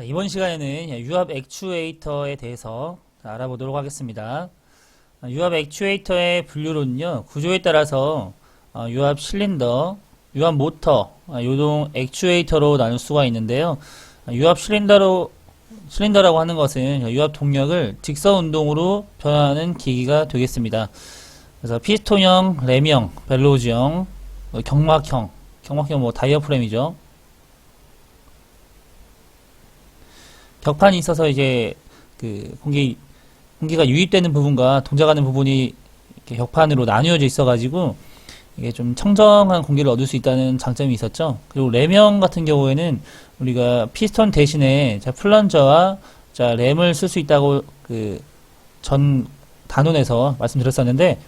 자, 이번 시간에는 유압 액추에이터에 대해서 알아보도록 하겠습니다. 아, 유압 액추에이터의 분류로는요, 구조에 따라서 어, 유압 실린더, 유압 모터, 아, 요동 액추에이터로 나눌 수가 있는데요. 아, 유압 실린더로 실린더라고 하는 것은 유압 동력을 직선 운동으로 변화하는 기기가 되겠습니다. 그래서 피스톤형, 램형, 벨로즈형, 뭐 경막형, 경막형 뭐 다이어프램이죠. 격판이 있어서 이제 그 공기 공기가 유입되는 부분과 동작하는 부분이 이렇게 격판으로 나뉘어져 있어가지고 이게 좀 청정한 공기를 얻을 수 있다는 장점이 있었죠. 그리고 램형 같은 경우에는 우리가 피스톤 대신에 자 플런저와 자 램을 쓸 수 있다고 그 전 단원에서 말씀드렸었는데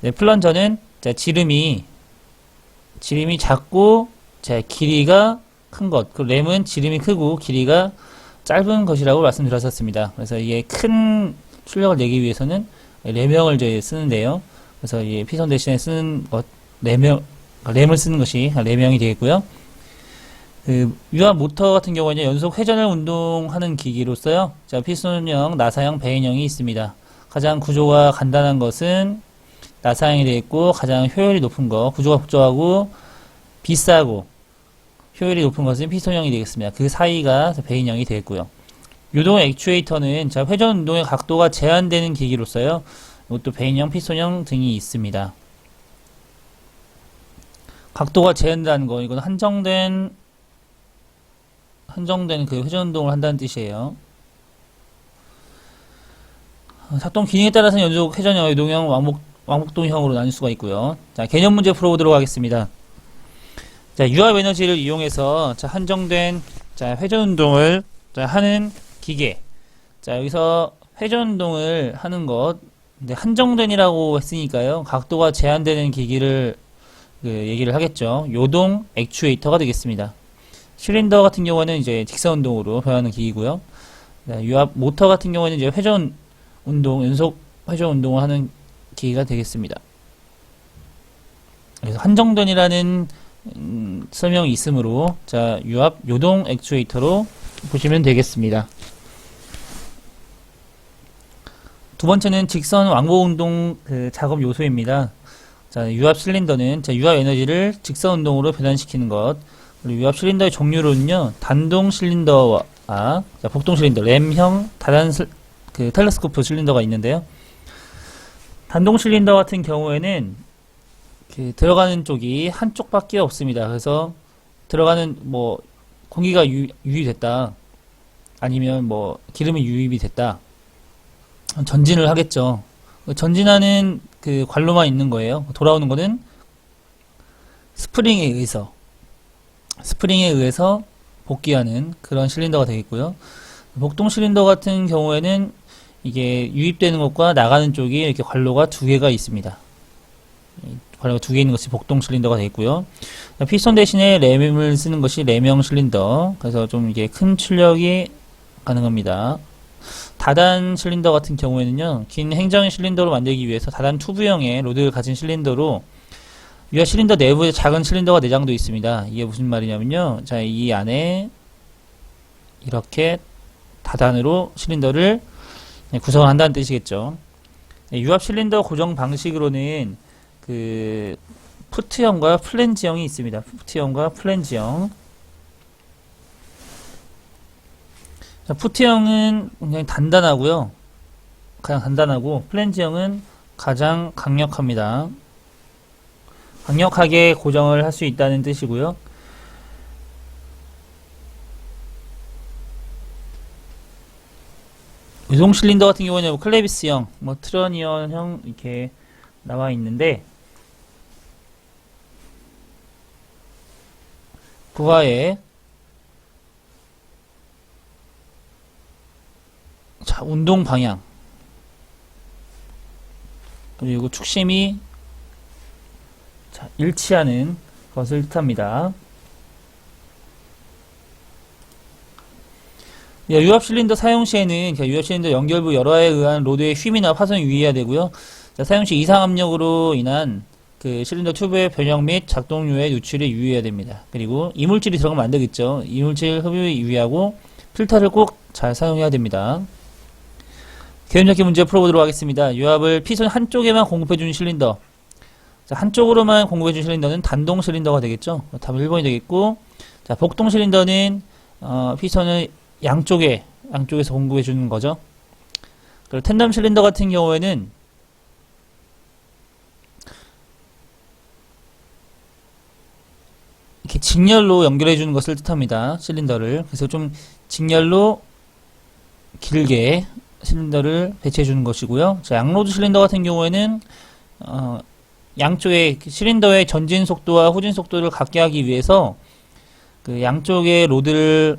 네, 플런저는 자 지름이 지름이 작고 자 길이가 큰 것. 그 램은 지름이 크고 길이가 짧은 것이라고 말씀드렸었습니다. 그래서 이게 큰 출력을 내기 위해서는 램형을 이제 쓰는데요. 그래서 이 피선 대신에 쓰는 것 램형 램을 쓰는 것이 램형이 되겠고요. 그 유압 모터 같은 경우에는 연속 회전을 운동하는 기기로서요. 자, 피스톤형, 나사형, 베인형이 있습니다. 가장 구조가 간단한 것은 나사형이 되어 있고 가장 효율이 높은 거, 구조가 복잡하고 비싸고 효율이 높은 것은 피스톤형이 되겠습니다. 그 사이가 베인형이 되겠고요. 유동 액추에이터는 자, 회전 운동의 각도가 제한되는 기기로서요. 이것도 베인형, 피스톤형 등이 있습니다. 각도가 제한된다는 거, 이건 한정된 한정된 그 회전 운동을 한다는 뜻이에요. 어, 작동 기능에 따라서는 연속 회전형, 유동형, 왕복 왕복동형으로 나눌 수가 있고요. 자, 개념 문제 풀어보도록 하겠습니다. 자, 유압 에너지를 이용해서 자, 한정된 자, 회전 운동을 자, 하는 기계. 자, 여기서 회전 운동을 하는 것 근데 한정된이라고 했으니까요. 각도가 제한되는 기기를 그 얘기를 하겠죠. 요동 액추에이터가 되겠습니다. 실린더 같은 경우는 이제 직선 운동으로 변하는 기기고요. 자, 유압 모터 같은 경우는 이제 회전 운동, 연속 회전 운동을 하는 기기가 되겠습니다. 그래서 한정된이라는 음, 설명이 있으므로 자 유압 요동 액추에이터로 보시면 되겠습니다. 두 번째는 직선 왕복 운동 그 작업 요소입니다. 자 유압 실린더는 자 유압 에너지를 직선 운동으로 변환시키는 것. 그리고 유압 실린더의 종류로는요 단동 실린더와 자, 복동 실린더 램형 다단 슬- 그 텔레스코프 실린더가 있는데요. 단동 실린더 같은 경우에는 그 들어가는 쪽이 한쪽밖에 없습니다. 그래서 들어가는 뭐 공기가 유, 유입됐다. 아니면 뭐 기름이 유입이 됐다. 전진을 하겠죠. 전진하는 그 관로만 있는 거예요. 돌아오는 거는 스프링에 의해서 스프링에 의해서 복귀하는 그런 실린더가 되겠고요. 복동 실린더 같은 경우에는 이게 유입되는 것과 나가는 쪽이 이렇게 관로가 두 개가 있습니다. 관로가 두 개 있는 것이 복동 실린더가 되겠고요. 피스톤 대신에 램을 쓰는 것이 램형 실린더. 그래서 좀 이게 큰 출력이 가능합니다. 다단 실린더 같은 경우에는요, 긴 행정 실린더로 만들기 위해서 다단 튜브형의 로드를 가진 실린더로 유압 실린더 내부에 작은 실린더가 내장되어 있습니다. 이게 무슨 말이냐면요, 자, 이 안에 이렇게 다단으로 실린더를 구성을 한다는 뜻이겠죠. 네, 유압 실린더 고정 방식으로는 그 푸트형과 플랜지형이 있습니다. 푸트형과 플랜지형. 자, 푸트형은 굉장히 단단하고요. 가장 단단하고 플랜지형은 가장 강력합니다. 강력하게 고정을 할 수 있다는 뜻이고요. 유동 실린더 같은 경우는 뭐 클레비스형, 뭐 트러니언형 이렇게 나와 있는데 부하에 자 운동 방향 그리고 축심이 자, 일치하는 것을 뜻합니다. 야, 유압 실린더 사용 시에는 자, 유압 실린더 연결부 열화에 의한 로드의 휨이나 파손이 유의해야 되고요. 자, 사용 시 이상 압력으로 인한 그 실린더 튜브의 변형 및 작동료의 누출에 유의해야 됩니다. 그리고 이물질이 들어가면 안 되겠죠. 이물질 흡입에 유의하고 필터를 꼭 잘 사용해야 됩니다. 개념 잡기 문제 풀어보도록 하겠습니다. 유압을 피선 한쪽에만 공급해주는 실린더. 자, 한쪽으로만 공급해주는 실린더는 단동 실린더가 되겠죠. 답은 1번이 되겠고, 자, 복동 실린더는, 어, 피선을 양쪽에, 양쪽에서 공급해주는 거죠. 그리고 텐덤 실린더 같은 경우에는, 이렇게 직렬로 연결해 주는 것을 뜻합니다. 실린더를. 그래서 좀 직렬로 길게 실린더를 배치해 주는 것이고요. 자, 양로드 실린더 같은 경우에는 어, 양쪽의 그 실린더의 전진 속도와 후진 속도를 같게 하기 위해서 그 양쪽의 로드를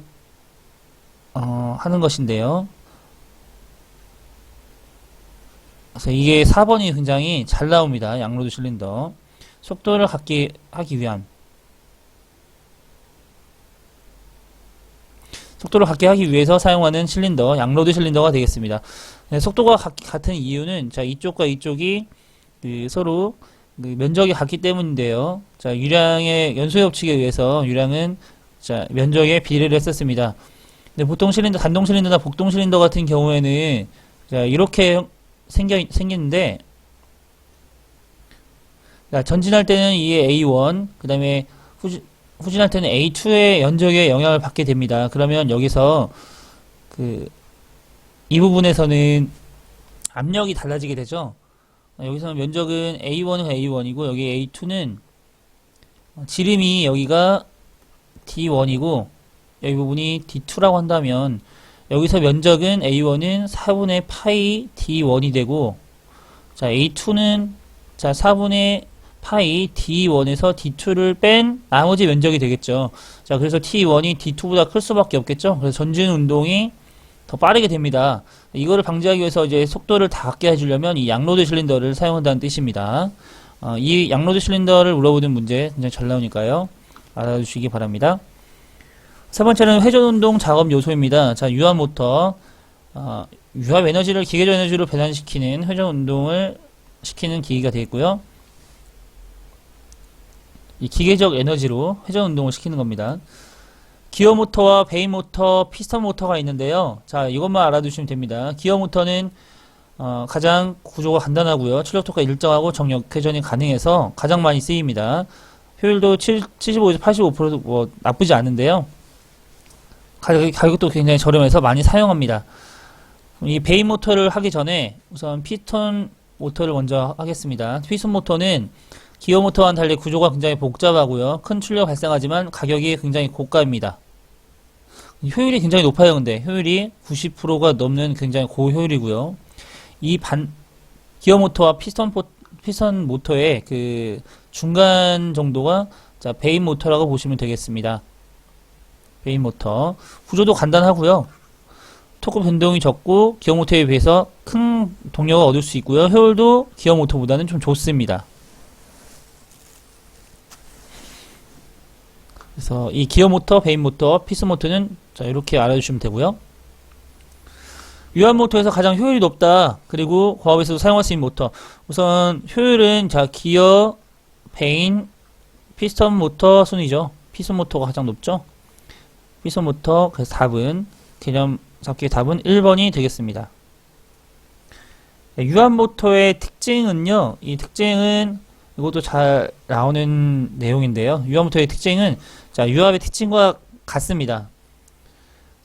어, 하는 것인데요. 그래서 이게 4번이 굉장히 잘 나옵니다. 양로드 실린더. 속도를 같게 하기 위한 속도를 같게 하기 위해서 사용하는 실린더, 양로드 실린더가 되겠습니다. 네, 속도가 같, 같은 이유는 자 이쪽과 이쪽이 그 서로 그 면적이 같기 때문인데요. 자 유량의 연소의 법칙에 의해서 유량은 자 면적에 비례를 했었습니다. 근데 보통 실린더, 단동 실린더나 복동 실린더 같은 경우에는 자 이렇게 생겨 생겼는데 자, 전진할 때는 이게 A1, 그 다음에 후진, 후진할 때는 A2의 연적에 영향을 받게 됩니다. 그러면 여기서 그 이 부분에서는 압력이 달라지게 되죠. 여기서는 면적은 A1은 A1이고 여기 A2는 지름이 여기가 D1이고 여기 부분이 D2라고 한다면 여기서 면적은 A1은 4분의 파이 D1이 되고 자 A2는 자 4분의 파이 D1에서 D2를 뺀 나머지 면적이 되겠죠. 자, 그래서 T1이 D2보다 클 수밖에 없겠죠. 그래서 전진 운동이 더 빠르게 됩니다. 이거를 방지하기 위해서 이제 속도를 다 갖게 해주려면 이 양로드 실린더를 사용한다는 뜻입니다. 어, 이 양로드 실린더를 물어보는 문제 굉장히 잘 나오니까요. 알아주시기 바랍니다. 세 번째는 회전 운동 작업 요소입니다. 자, 유압 모터. 어, 유압 에너지를 기계적 에너지로 배단시키는 회전 운동을 시키는 기기가 되겠고요. 이 기계적 에너지로 회전 운동을 시키는 겁니다. 기어 모터와 베이 모터, 피스턴 모터가 있는데요. 자, 이것만 알아두시면 됩니다. 기어 모터는 어, 가장 구조가 간단하고요. 출력 토크가 일정하고 정력 회전이 가능해서 가장 많이 쓰입니다. 효율도 7, 75에서 85%뭐 나쁘지 않은데요. 가격, 가격도 굉장히 저렴해서 많이 사용합니다. 이 베이 모터를 하기 전에 우선 피스톤 모터를 먼저 하겠습니다. 피스톤 모터는 기어 모터와는 달리 구조가 굉장히 복잡하고요. 큰 출력 발생하지만 가격이 굉장히 고가입니다. 효율이 굉장히 높아요. 근데 효율이 90%가 넘는 굉장히 고효율이고요. 이 반 기어 모터와 피스톤 포, 피스톤 모터의 그 중간 정도가 자 베인 모터라고 보시면 되겠습니다. 베인 모터 구조도 간단하고요. 토크 변동이 적고 기어 모터에 비해서 큰 동력을 얻을 수 있고요. 효율도 기어 모터보다는 좀 좋습니다. 그래서 이 기어 모터, 베인 모터, 피스 모터는 자 이렇게 알아주시면 되고요. 유압 모터에서 가장 효율이 높다. 그리고 고압에서도 사용할 수 있는 모터. 우선 효율은 자 기어, 베인, 피스턴 모터 순이죠. 피스톤 모터가 가장 높죠. 피스톤 모터 그래서 답은 개념 잡기의 답은 1번이 되겠습니다. 유압 모터의 특징은요. 이 특징은 이것도 잘 나오는 내용인데요. 유압 모터의 특징은 자, 유압의 특징과 같습니다.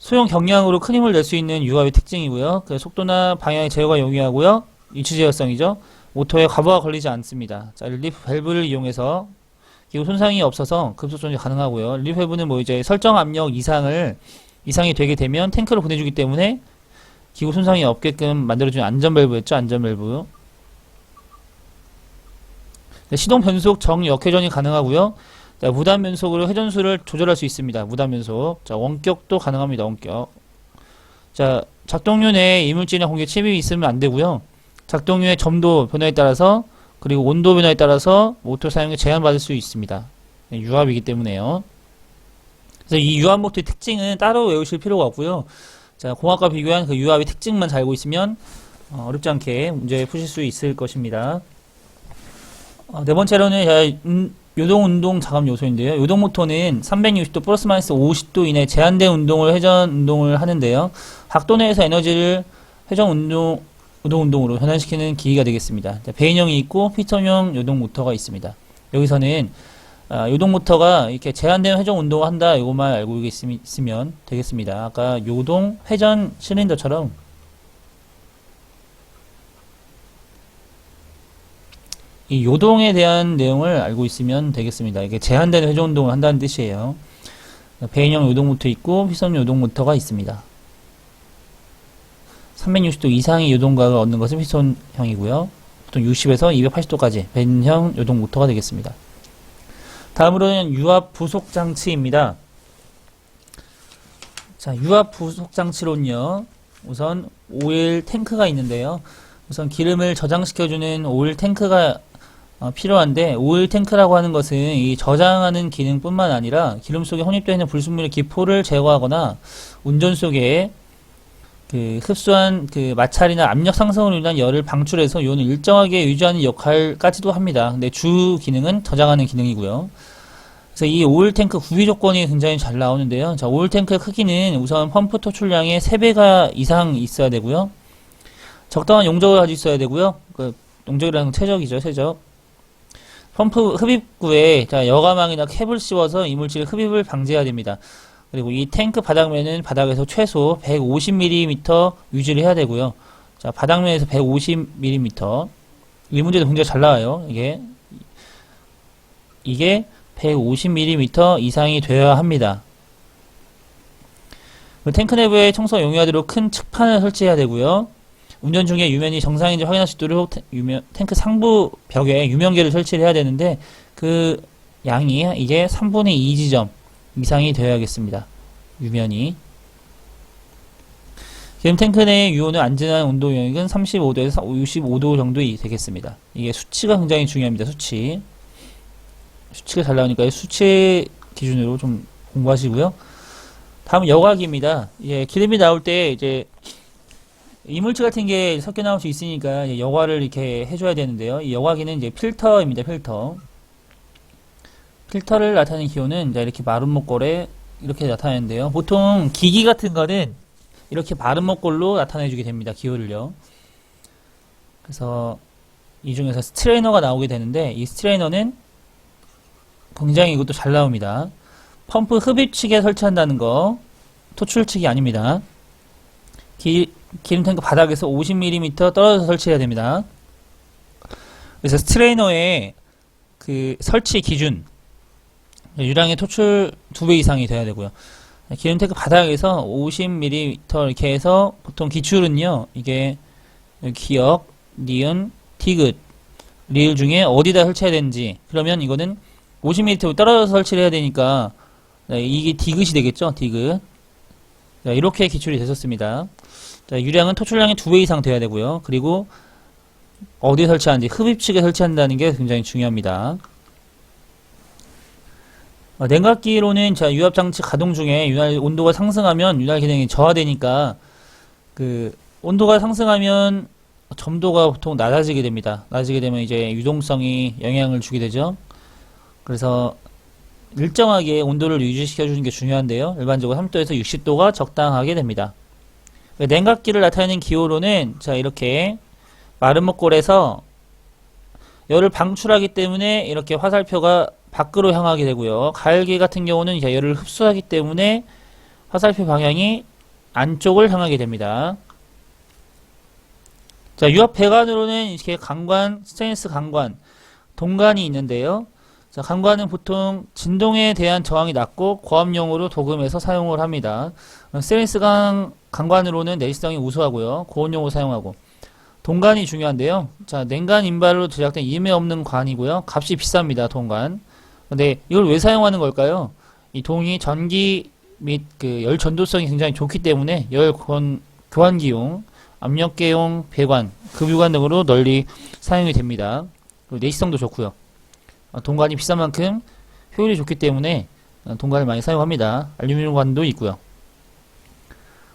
소형 경량으로 큰 힘을 낼 수 있는 유압의 특징이고요. 그 속도나 방향의 제어가 용이하고요. 위치 제어성이죠. 모터에 과부하 걸리지 않습니다. 자, 릴리프 밸브를 이용해서 기구 손상이 없어서 급속 조절이 가능하고요. 릴리프 밸브는 뭐 이제 설정 압력 이상을 이상이 되게 되면 탱크로 보내주기 때문에 기구 손상이 없게끔 만들어주는 안전 밸브였죠. 안전 밸브. 네, 시동 변속 정 역회전이 가능하고요. 자, 무단 변속으로 회전수를 조절할 수 있습니다. 무단 변속. 자, 원격도 가능합니다. 원격. 자, 작동류 내에 이물질이나 공기 침입이 있으면 안 되고요. 작동류의 점도 변화에 따라서 그리고 온도 변화에 따라서 모터 사용에 제한받을 수 있습니다. 네, 유압이기 때문에요. 그래서 이 유압 모터의 특징은 따로 외우실 필요가 없고요. 자, 공학과 비교한 그 유압의 특징만 잘 알고 있으면 어, 어렵지 않게 문제 푸실 수 있을 것입니다. 어, 네 번째로는 자, 음, 요동 운동 자금 요소인데요. 요동 모터는 360도 플러스 마이너스 50도 이내 제한된 운동을 회전 운동을 하는데요. 각도 내에서 에너지를 회전 운동 요동 운동으로 변환시키는 기기가 되겠습니다. 자, 배인형이 있고 피턴형 요동 모터가 있습니다. 여기서는 아, 요동 모터가 이렇게 제한된 회전 운동을 한다 이것만 알고 있으면 되겠습니다. 아까 요동 회전 실린더처럼 이 요동에 대한 내용을 알고 있으면 되겠습니다. 이게 제한된 회전 운동을 한다는 뜻이에요. 배인형 요동 모터 있고 휘선 요동 모터가 있습니다. 360도 이상의 요동각을 얻는 것은 휘선형이고요. 보통 60에서 280도까지 배인형 요동 모터가 되겠습니다. 다음으로는 유압 부속 장치입니다. 자, 유압 부속 장치론요. 우선 오일 탱크가 있는데요. 우선 기름을 저장시켜주는 오일 탱크가 어, 필요한데 오일 탱크라고 하는 것은 이 저장하는 기능뿐만 아니라 기름 속에 혼입되어 있는 불순물의 기포를 제거하거나 운전 속에 그 흡수한 그 마찰이나 압력 상승으로 인한 열을 방출해서 요온을 일정하게 유지하는 역할까지도 합니다. 근데 주 기능은 저장하는 기능이고요. 그래서 이 오일 탱크 구비 조건이 굉장히 잘 나오는데요. 자, 오일 탱크의 크기는 우선 펌프 토출량의 3배가 이상 있어야 되고요. 적당한 용적을 가지고 있어야 되고요. 그 용적이라는 건 최적이죠, 최적. 펌프 흡입구에 자, 여과망이나 캡을 씌워서 이물질 흡입을 방지해야 됩니다. 그리고 이 탱크 바닥면은 바닥에서 최소 150mm 유지를 해야 되고요. 자, 바닥면에서 150mm. 이 문제도 굉장히 잘 나와요. 이게 이게 150mm 이상이 되어야 합니다. 탱크 내부에 청소 용이하도록 큰 측판을 설치해야 되고요. 운전 중에 유면이 정상인지 확인할 수 있도록 태- 유면- 탱크 상부 벽에 유면계를 설치를 해야 되는데 그 양이 이게 3분의 2 지점 이상이 되어야겠습니다. 유면이. 지금 탱크 내의 유온의 안전한 온도 영역은 35도에서 65도 정도 되겠습니다. 이게 수치가 굉장히 중요합니다. 수치. 수치가 잘 나오니까 이 수치 기준으로 좀 공부하시고요. 다음 여과기입니다. 예, 기름이 나올 때 이제 이물질 같은 게 섞여 나올 수 있으니까 여과를 이렇게 해줘야 되는데요. 이 여과기는 이제 필터입니다. 필터. 필터를 나타내는 기호는 이렇게 마른 목골에 이렇게 나타내는데요. 보통 기기 같은 거는 이렇게 마른 목골로 나타내주게 됩니다. 기호를요. 그래서 이 중에서 스트레이너가 나오게 되는데 이 스트레이너는 굉장히 이것도 잘 나옵니다. 펌프 흡입 측에 설치한다는 거 토출 측이 아닙니다. 기, 기름 탱크 바닥에서 50mm 떨어져서 설치해야 됩니다. 그래서 스트레이너의 그 설치 기준 유량의 토출 2배 이상이 돼야 되고요. 기름 탱크 바닥에서 50mm 이렇게 해서 보통 기출은요. 이게 기역, 니은, 티귿, 리을 중에 어디다 설치해야 되는지 그러면 이거는 50mm 떨어져서 설치를 해야 되니까 네, 이게 디귿이 되겠죠. 디귿. 자, 이렇게 기출이 됐었습니다. 자, 유량은 토출량이 2배 이상 돼야 되고요. 그리고 어디에 설치하는지 흡입 측에 설치한다는 게 굉장히 중요합니다. 어, 냉각기로는 자 유압 장치 가동 중에 윤활 온도가 상승하면 윤활 기능이 저하되니까 그 온도가 상승하면 점도가 보통 낮아지게 됩니다. 낮아지게 되면 이제 유동성이 영향을 주게 되죠. 그래서 일정하게 온도를 유지시켜 주는 게 중요한데요. 일반적으로 3도에서 60도가 적당하게 됩니다. 냉각기를 나타내는 기호로는 자 이렇게 마른 목골에서 열을 방출하기 때문에 이렇게 화살표가 밖으로 향하게 되고요. 가열기 같은 경우는 열을 흡수하기 때문에 화살표 방향이 안쪽을 향하게 됩니다. 자, 유압 배관으로는 이렇게 강관, 스테인리스 강관, 동관이 있는데요. 자, 강관은 보통 진동에 대한 저항이 낮고 고압용으로 도금해서 사용을 합니다. 스테인리스 강, 강관으로는 내시성이 우수하고요. 고온용으로 사용하고. 동관이 중요한데요. 자, 냉간 인발로 제작된 임해 없는 관이고요. 값이 비쌉니다. 동관. 근데 이걸 왜 사용하는 걸까요? 이 동이 전기 및 그 열 전도성이 굉장히 좋기 때문에 열 권- 교환기용, 압력계용 배관, 급유관 등으로 널리 사용이 됩니다. 그리고 내시성도 좋고요. 어, 동관이 비싼 만큼 효율이 좋기 때문에 어, 동관을 많이 사용합니다. 알루미늄 관도 있고요.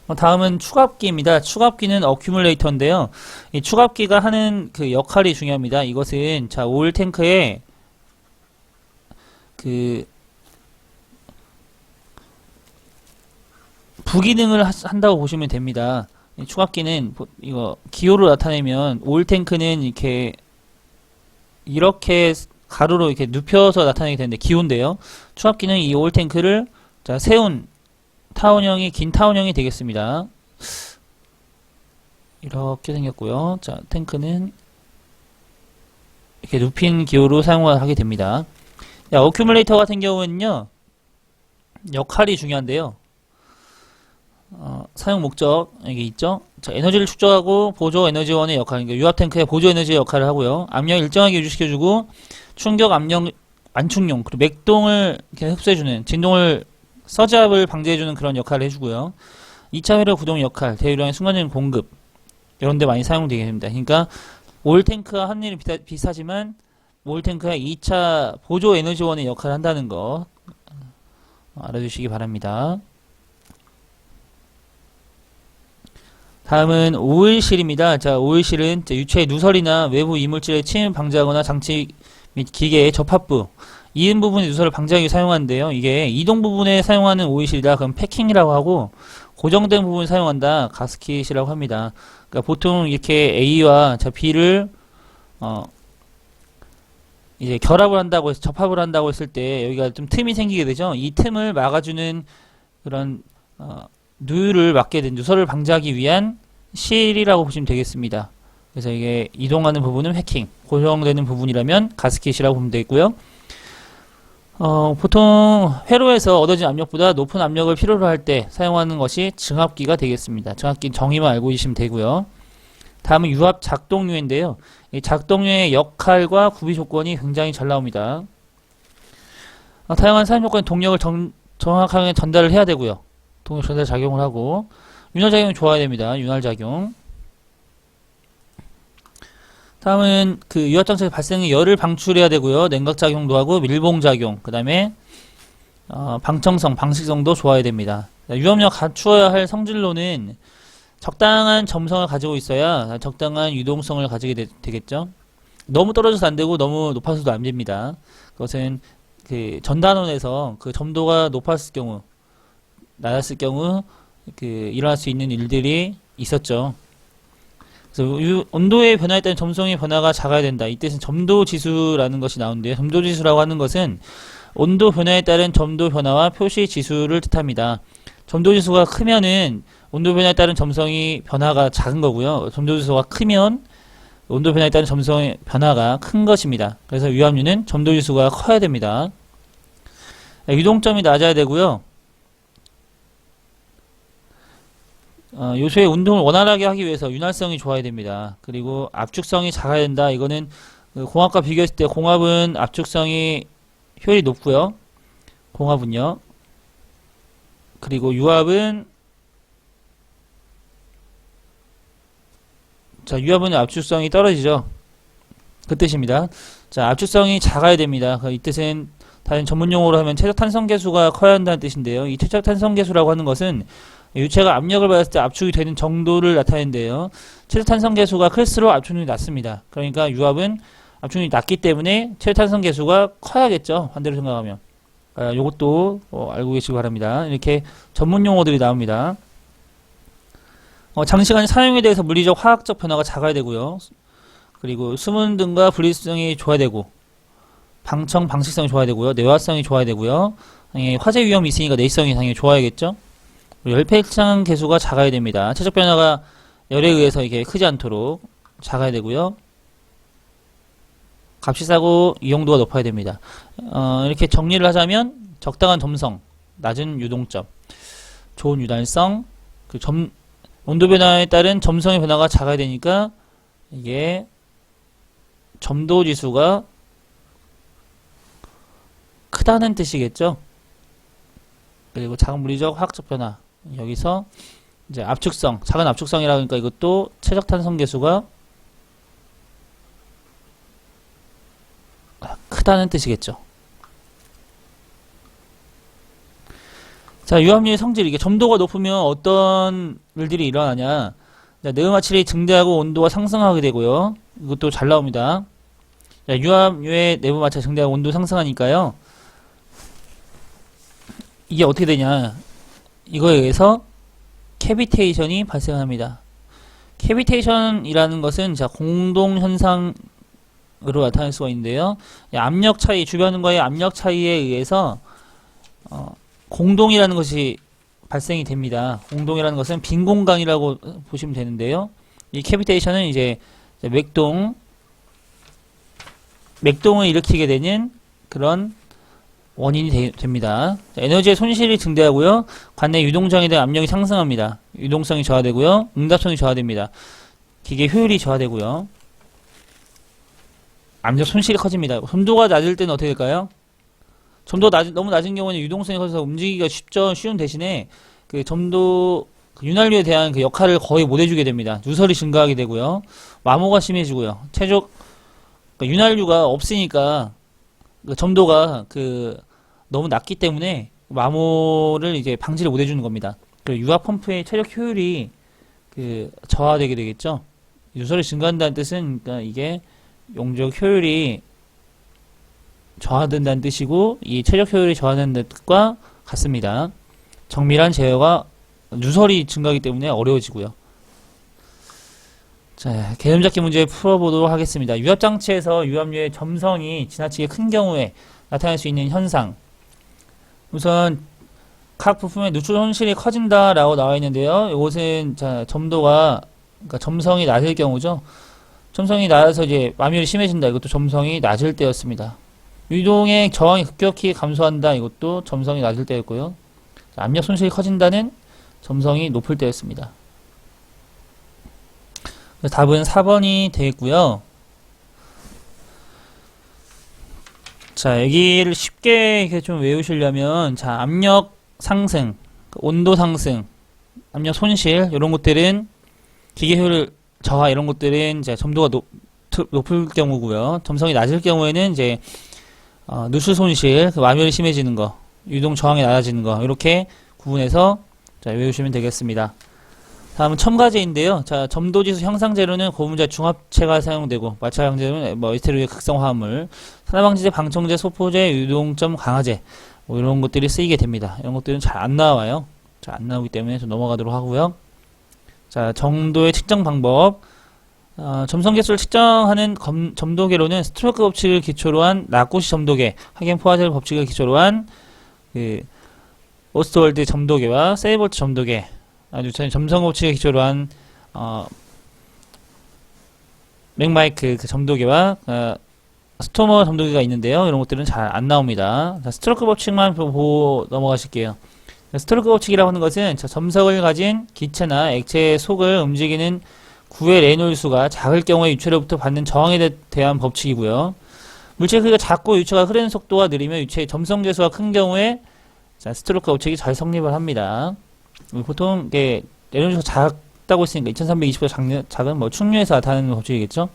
어, 다음은 추갑기입니다. 추갑기는 어큐뮬레이터인데요. 이 추갑기가 하는 그 역할이 중요합니다. 이것은 자 오일 탱크에 그 부기능을 하- 한다고 보시면 됩니다. 보- 이거 기호로 나타내면 오일 탱크는 이렇게 이렇게 가로로 이렇게 눕혀서 나타내게 되는데 기호인데요. 추각기는 이 오일 탱크를 자 세운 타원형이 긴 타원형이 되겠습니다. 이렇게 생겼고요. 자 탱크는 이렇게 눕힌 기호로 사용을 하게 됩니다. 자, 어큐뮬레이터 같은 경우는요, 역할이 중요한데요. 어, 사용 목적, 여기 있죠? 자, 에너지를 축적하고 보조 에너지원의 역할, 그러니까 유압 탱크의 보조 에너지의 역할을 하고요. 압력 일정하게 유지시켜주고, 충격 압력 완충용, 그리고 맥동을 흡수해주는, 진동을, 서지압을 방지해주는 그런 역할을 해주고요. 2차 회로 구동 역할, 대유량의 순간적인 공급, 이런 데 많이 사용되게 됩니다. 그러니까, 오일탱크와 합리는 비슷하- 비슷하지만 오일탱크가 2차 보조 에너지원의 역할을 한다는 거 어, 알아주시기 바랍니다. 다음은 오일실입니다. 자, 오일실은 유체의 누설이나 외부 이물질의 침입 방지하거나 장치 및 기계의 접합부 이은 부분의 누설을 방지하기 위해 사용하는데요. 이게 이동 부분에 사용하는 오일실이다. 그럼 패킹이라고 하고 고정된 부분을 사용한다. 가스킷이라고 합니다. 그러니까 보통 이렇게 A와 자 B를 어 이제 결합을 한다고 해서 접합을 한다고 했을 때 여기가 좀 틈이 생기게 되죠. 이 틈을 막아주는 그런 어, 누유를 막게 된 누설을 방지하기 위한 실이라고 보시면 되겠습니다. 그래서 이게 이동하는 부분은 해킹, 고정되는 부분이라면 가스킷이라고 보면 되겠고요. 어, 보통 회로에서 얻어진 압력보다 높은 압력을 필요로 할 때 사용하는 것이 증압기가 되겠습니다. 증압기 정의만 알고 계시면 되고요. 다음은 유압 작동류인데요. 이 작동류의 역할과 구비 조건이 굉장히 잘 나옵니다. 어, 다양한 사용 조건의 동력을 정, 정확하게 전달을 해야 되고요. 동력 전달 작용을 하고 윤활 작용이 좋아야 됩니다. 윤활 작용. 다음은 그 유압장소의 발생의 열을 방출해야 되고요. 냉각 작용도 하고 밀봉 작용. 그 다음에 어, 방청성, 방식성도 좋아야 됩니다. 유압력 갖추어야 할 성질로는 적당한 점성을 가지고 있어야 적당한 유동성을 가지게 되, 겠죠 너무 떨어져서 안 되고 너무 높아서도 안 됩니다. 그것은 그 전단원에서 그 점도가 높았을 경우, 낮았을 경우 그 일어날 수 있는 일들이 있었죠. 그래서 유- 온도의 변화에 따른 점성의 변화가 작아야 된다. 이 뜻은 점도 지수라는 것이 나오는데요. 점도 지수라고 하는 것은 온도 변화에 따른 점도 변화와 표시 지수를 뜻합니다. 점도 지수가 크면은 온도 변화에 따른 점성이 변화가 작은 거고요. 점도 지수가 크면 온도 변화에 따른 점성의 변화가 큰 것입니다. 그래서 유압류는 점도 지수가 커야 됩니다. 네, 유동점이 낮아야 되고요. 어, 요소의 운동을 원활하게 하기 위해서 윤활성이 좋아야 됩니다. 그리고 압축성이 작아야 된다. 이거는 그 공합과 비교했을 때 공합은 압축성이 효율이 높고요. 공합은요. 그리고 유압은 자, 유압은 압축성이 떨어지죠. 그 뜻입니다. 자, 압축성이 작아야 됩니다. 그이 뜻은 다른 전문 용어로 하면 최적 탄성 계수가 커야 한다는 뜻인데요. 이 최적 탄성 계수라고 하는 것은 유체가 압력을 받았을 때 압축이 되는 정도를 나타내는데요. 최적 탄성 계수가 클수록 압축률이 낮습니다. 그러니까 유압은 압축률이 낮기 때문에 최적 탄성 계수가 커야겠죠. 반대로 생각하면. 아, 요것도 어, 알고 계시기 바랍니다. 이렇게 전문 용어들이 나옵니다. 어, 장시간 사용에 대해서 물리적 화학적 변화가 작아야 되고요. 그리고 수문 등과 분리성이 좋아야 되고 방청 방식성이 좋아야 되고요. 내화성이 좋아야 되고요. 당연히 화재 위험이 있으니까 내성이 당연히 좋아야겠죠. 열폐창 개수가 작아야 됩니다. 최적 변화가 열에 의해서 이게 크지 않도록 작아야 되고요. 값이 싸고 이용도가 높아야 됩니다. 어, 이렇게 정리를 하자면 적당한 점성, 낮은 유동점, 좋은 유달성, 그 점, 온도 변화에 따른 점성의 변화가 작아야 되니까 이게 점도 지수가 크다는 뜻이겠죠. 그리고 작은 물리적 화학적 변화 여기서 이제 압축성 작은 압축성이라 그러니까 이것도 최적 탄성 계수가 크다는 뜻이겠죠. 자, 유압류의 성질, 이게 점도가 높으면 어떤 일들이 일어나냐. 자, 네오마칠이 증대하고 온도가 상승하게 되고요. 이것도 잘 나옵니다. 자, 유압류의 내부 마찰 증대하고 온도 상승하니까요. 이게 어떻게 되냐. 이거에 의해서 캐비테이션이 발생합니다. 캐비테이션이라는 것은 자 공동 현상으로 나타날 수가 있는데요. 이 압력 차이 주변과의 압력 차이에 의해서 어, 공동이라는 것이 발생이 됩니다. 공동이라는 것은 빈 공간이라고 보시면 되는데요. 이 캐비테이션은 이제 맥동 맥동을 일으키게 되는 그런 원인이 되- 됩니다. 자, 에너지의 손실이 증대하고요. 관내 유동성에 대한 압력이 상승합니다. 유동성이 저하되고요. 응답성이 저하됩니다. 기계 효율이 저하되고요. 압력 손실이 커집니다. 점도가 낮을 때는 어떻게 될까요? 점도 낮, 너무 낮은 경우는 유동성이 커져서 움직이기가 쉽죠. 쉬운 대신에 그 점도 그 윤활유에 대한 그 역할을 거의 못 해주게 됩니다. 누설이 증가하게 되고요. 마모가 심해지고요. 최적 그러니까 윤활유가 없으니까 그 점도가 그 너무 낮기 때문에 마모를 이제 방지를 못 해주는 겁니다. 그 유압 펌프의 체력 효율이 그 저하되게 되겠죠. 누설이 증가한다는 뜻은 그러니까 이게 용적 효율이 저하된다는 뜻이고 이 체력 효율이 저하된다는 뜻과 같습니다. 정밀한 제어가 누설이 증가하기 때문에 어려워지고요. 자, 개념 잡기 문제 풀어보도록 하겠습니다. 유압 장치에서 유압류의 점성이 지나치게 큰 경우에 나타날 수 있는 현상. 우선 각 부품의 누출 손실이 커진다라고 나와 있는데요. 이것은 자, 점도가 그러니까 점성이 낮을 경우죠. 점성이 낮아서 이제 마멸이 심해진다. 이것도 점성이 낮을 때였습니다. 유동의 저항이 급격히 감소한다. 이것도 점성이 낮을 때였고요. 자, 압력 손실이 커진다는 점성이 높을 때였습니다. 답은 4번이 되겠고요. 자, 여기를 쉽게 이렇게 좀 외우시려면, 자, 압력 상승, 그 온도 상승, 압력 손실, 이런 것들은 기계 효율 저하 이런 것들은 이제 점도가 높, 높을 경우고요. 점성이 낮을 경우에는 이제 어, 누출 손실, 그 마멸이 심해지는 거, 유동 저항이 낮아지는 거 이렇게 구분해서 자, 외우시면 되겠습니다. 다음은 첨가제인데요. 자, 점도지수 형상 재료는 고분자 중합체가 사용되고 마찰 형제는 뭐 에스테로의 극성 화합물, 산화방지제, 방청제, 소포제, 유동점 강화제 뭐 이런 것들이 쓰이게 됩니다. 이런 것들은 잘 안 나와요. 잘 안 나오기 때문에 좀 넘어가도록 하고요. 자, 정도의 측정 방법. 어, 점성 개수를 측정하는 검- 점도계로는 스트로크 법칙을 기초로 한 라코시 점도계, 하겐 포화젤 법칙을 기초로 한 그, 오스트월드 점도계와 세이볼트 점도계, 아주 전 점성 법칙을 기초로 한 어, 맥마이크 그 점도계와 어, 스토머 점도계가 있는데요. 이런 것들은 잘 안 나옵니다. 자, 스트로크 법칙만 보고 넘어가실게요. 스트로크 법칙이라고 하는 것은 저 점석을 가진 기체나 액체의 속을 움직이는 구의 레놀수가 작을 경우에 유체로부터 받는 저항에 대- 대한 법칙이고요. 물체 크기가 작고 유체가 흐르는 속도가 느리면 유체의 점성 계수가 큰 경우에 자, 스트로크 법칙이 잘 성립을 합니다. 보통 이게 레놀수가 작다고 했으니까 2320보다 작은, 작은 뭐 충류에서 나타나는 법칙이겠죠.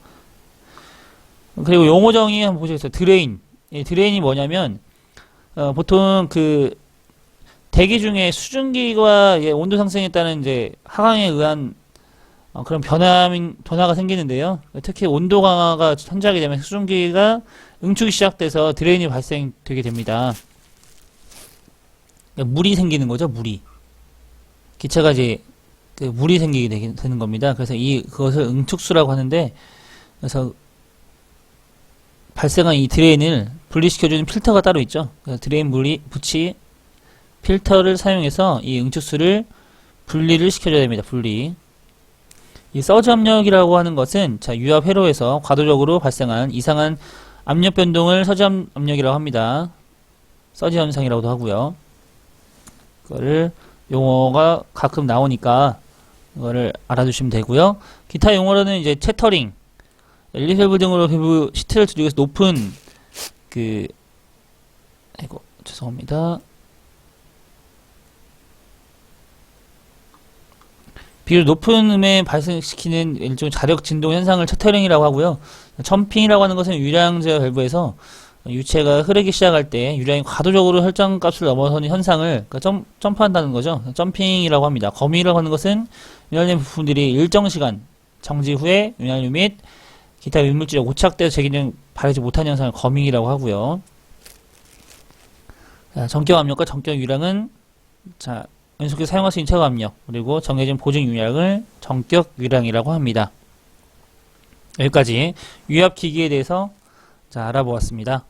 그리고 용어 정의 한번 보시겠어요. 드레인. 이 드레인이 뭐냐면 어, 보통 그 대기 중에 수증기와 예, 온도 상승에 따른 이제 하강에 의한 어, 그런 변화, 변화가 생기는데요. 특히 온도 강화가 현저하게 되면 수증기가 응축이 시작돼서 드레인이 발생되게 됩니다. 그러니까 물이 생기는 거죠, 물이. 기체가 이제 그 물이 생기게 되게 되는 겁니다. 그래서 이 그것을 응축수라고 하는데 그래서 발생한 이 드레인을 분리시켜주는 필터가 따로 있죠. 그래서 드레인 물이 붙이 필터를 사용해서 이 응축수를 분리를 시켜줘야 됩니다. 분리. 이 서지 압력이라고 하는 것은 자 유압 회로에서 과도적으로 발생한 이상한 압력 변동을 서지 압- 압력이라고 합니다. 서지 현상이라고도 하고요. 그거를 용어가 가끔 나오니까 이거를 알아두시면 되고요. 기타 용어로는 이제 채터링, 엘리벨브 등으로 피부 시트를 두르기 위해서 높은 그 아이고 죄송합니다. 비율 높은 음에 발생시키는 일종의 자력 진동 현상을 채터링이라고 하고요. 첨핑이라고 하는 것은 유량제 밸브에서 유체가 흐르기 시작할 때 유량이 과도적으로 설정 값을 넘어서는 현상을 그러니까 점, 점프한다는 거죠. 점핑이라고 합니다. 거미라고 하는 것은 윤활유 부품들이 일정 시간 정지 후에 윤활유 및 기타 밀물질에 오착돼서 재기능 발휘지 못한 현상을 거밍이라고 하고요. 자, 전격 압력과 전격 유량은 자, 연속해서 사용할 수 있는 최고 압력 그리고 정해진 보증 유량을 전격 유량이라고 합니다. 여기까지 유압 기기에 대해서 자, 알아보았습니다.